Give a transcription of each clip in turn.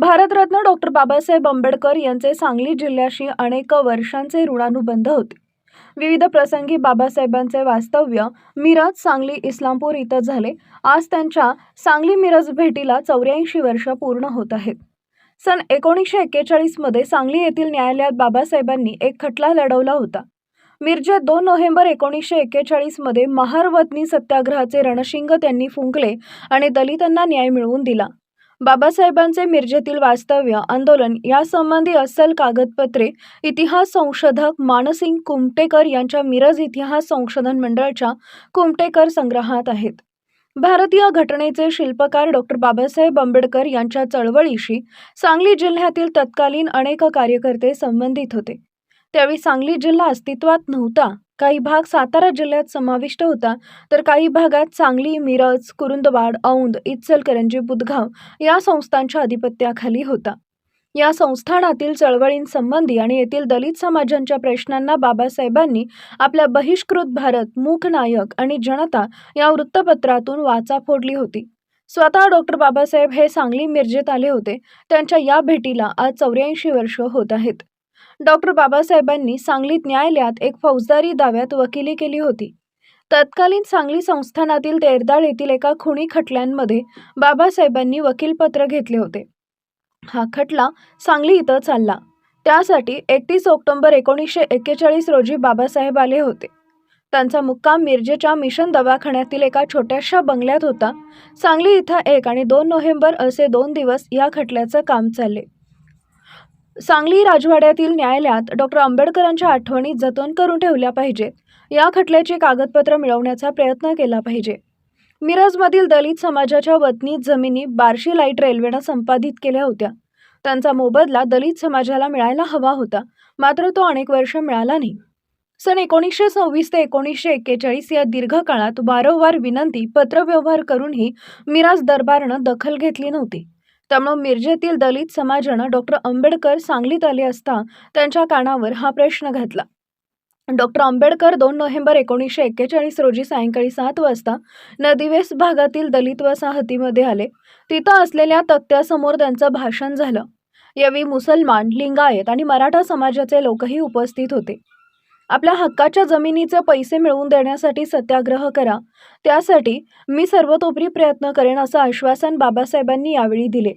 Bharat Ratna doctor Babasaheb Ambedkar यांचे सांगली जिल्ह्याशी अनेक वर्षांचे ऋणानुबंध होते. विविध प्रसंगी बाबासाहेबांचे वास्तव्य मिरज सांगली इस्लामपूर इथं झाले. आज त्यांच्या सांगली मिरज भेटीला चौऱ्याऐंशी वर्ष पूर्ण होत आहेत. सन एकोणीसशे एक्केचाळीसमध्ये सांगली येथील न्यायालयात बाबासाहेबांनी एक खटला लढवला होता. मिरजेत दोन नोव्हेंबर एकोणीसशे एक्केचाळीसमध्ये महारवतनी सत्याग्रहाचे रणशिंग त्यांनी फुंकले आणि दलितांना न्याय मिळवून दिला. बाबासाहेबांचे मिरजेतील वास्तव्य आंदोलन यासंबंधी अस्सल कागदपत्रे इतिहास संशोधक मानसिंग कुमटेकर यांच्या मिरज इतिहास संशोधन मंडळाच्या कुमटेकर संग्रहात आहेत. भारतीय घटनेचे शिल्पकार डॉक्टर बाबासाहेब आंबेडकर यांच्या चळवळीशी सांगली जिल्ह्यातील तत्कालीन अनेक कार्यकर्ते संबंधित होते. त्यावेळी सांगली जिल्हा अस्तित्वात नव्हता. काही भाग सातारा जिल्ह्यात समाविष्ट होता. तर काही भागात सांगली मिरज कुरुंदवाड औंध इचलकरंजी बुधगाव या संस्थांच्या अधिपत्याखाली होता. या संस्थानातील चळवळींसंबंधी आणि येथील दलित समाजांच्या प्रश्नांना बाबासाहेबांनी आपल्या बहिष्कृत भारत मूक नायक आणि जनता या वृत्तपत्रातून वाचा फोडली होती. स्वतः डॉक्टर बाबासाहेब हे सांगली मिरजेत आले होते. त्यांच्या या भेटीला आज चौऱ्याऐंशी वर्ष होत आहेत. डॉक्टर बाबासाहेबांनी सांगलीत न्यायालयात एक फौजदारी दाव्यात वकिली केली होती. तत्कालीन सांगली संस्थानातील तेरदाळ येथील एका खुणी खटल्यांमध्ये बाबासाहेबांनी वकीलपत्र घेतले होते. हा खटला सांगली इथं चालला. त्यासाठी एकतीस ऑक्टोबर एकोणीसशे एक्केचाळीस रोजी बाबासाहेब आले होते. त्यांचा मुक्काम मिरजेच्या मिशन दवाखान्यातील एका छोट्याशा बंगल्यात होता. सांगली इथं एक आणि दोन नोव्हेंबर असे दोन दिवस या खटल्याचं काम चालले. सांगली राजवाड्यातील न्यायालयात डॉक्टर आंबेडकरांच्या आठवणी जतन करून ठेवल्या पाहिजेत या खटल्याचे कागदपत्र मिळवण्याचा प्रयत्न केला पाहिजे. मिरजमधील दलित समाजाच्या वतनी जमिनी बार्शी लाइट रेल्वेनं संपादित केल्या होत्या. त्यांचा मोबदला दलित समाजाला मिळायला हवा होता. मात्र तो अनेक वर्ष मिळाला नाही. सन एकोणीसशे सव्वीस ते एकोणीसशे एक्केचाळीस या दीर्घ काळात वारंवार विनंती पत्रव्यवहार करूनही मिराज दरबारनं दखल घेतली नव्हती. त्यामुळे मिरजेतील दलित समाजानं डॉक्टर आंबेडकर सांगलीत आले असता त्यांच्या कानावर हा प्रश्न घातला. डॉक्टर आंबेडकर दोन नोव्हेंबर एकोणीसशे एक्केचाळीस रोजी सायंकाळी सात वाजता नदीवेस भागातील दलित वसाहतीमध्ये आले. तिथं असलेल्या तक्त्यासमोर त्यांचं भाषण झालं. यावेळी मुसलमान लिंगायत आणि मराठा समाजाचे लोकही उपस्थित होते. आपल्या हक्काच्या जमिनीचे पैसे मिळवून देण्यासाठी सत्याग्रह करा. त्यासाठी मी सर्वतोपरी प्रयत्न करेन असं आश्वासन बाबासाहेबांनी यावेळी दिले.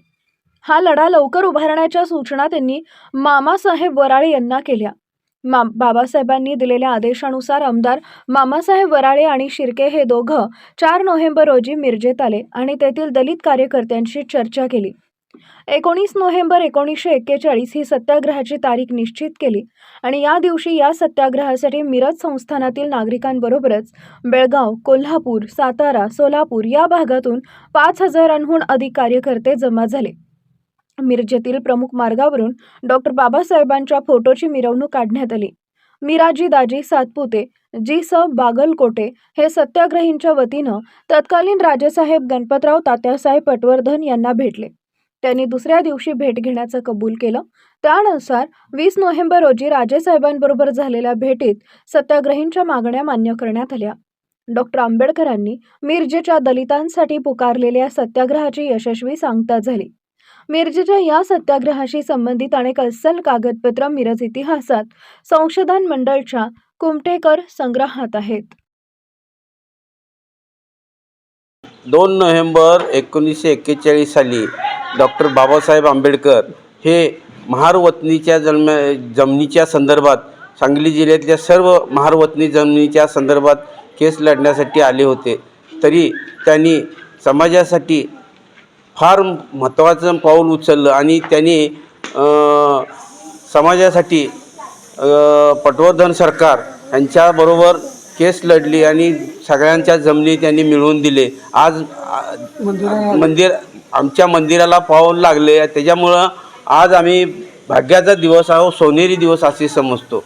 हा लढा लवकर उभारण्याच्या सूचना त्यांनी मामासाहेब वराळे यांना केल्या. मा बाबासाहेबांनी दिलेल्या आदेशानुसार आमदार मामासाहेब वराळे आणि शिर्के हे दोघं चार नोव्हेंबर रोजी मिरजेत आले आणि तेथील दलित कार्यकर्त्यांशी चर्चा केली. एकोणीस नोव्हेंबर एकोणीसशे एक्केचाळीस ही सत्याग्रहाची तारीख निश्चित केली आणि या दिवशी या सत्याग्रहासाठी मिरज संस्थानातील नागरिकांबरोबरच बेळगाव कोल्हापूर सातारा सोलापूर या भागातून पाच हजारांहून अधिक कार्यकर्ते जमा झाले. मिरजेतील प्रमुख मार्गावरून डॉक्टर बाबासाहेबांच्या फोटोची मिरवणूक काढण्यात आली. मिराजी दाजी सातपुते जी स. बागलकोटे हे सत्याग्रहींच्या वतीनं तत्कालीन राजेसाहेब गणपतराव तात्यासाहेब पटवर्धन यांना भेटले. त्यांनी दुसऱ्या दिवशी भेट घेण्याचं कबूल केलं. त्यानुसार वीस नोव्हेंबर रोजी राजेसाहेबांबरोबर झालेल्या भेटीत सत्याग्रहींच्या मागण्या मान्य करण्यात आल्या. डॉक्टर आंबेडकरांनी मिरजेच्या दलितांसाठी पुकारलेल्या सत्याग्रहाची यशस्वी सांगता झाली. मिरजेच्या या सत्याग्रहाशी संबंधित अनेक अस्सल कागदपत्र मिरज इतिहासात संशोधन मंडळच्या कुमटेकर संग्रहात आहेत. दोन नोव्हेंबर एकोणीसशे एक्केचाळीस साली डॉक्टर बाबासाहेब आंबेडकर हे महारवतनीच्या जन्म जमिनीच्या संदर्भात सांगली जिल्ह्यातल्या सर्व महारवतनी जमिनीच्या संदर्भात केस लढण्यासाठी आले होते. तरी त्यांनी समाजासाठी फार महत्त्वाचं पाऊल उचललं आणि त्यांनी समाजासाठी पटवर्धन सरकार यांच्याबरोबर केस लढली आणि सगळ्यांच्या जमिनी त्यांनी मिळवून दिले. आज मंदिर आमच्या मंदिराला पाऊल लागले. त्याच्यामुळं आज आम्ही भाग्याचा दिवस हा सोनेरी दिवस असे समजतो.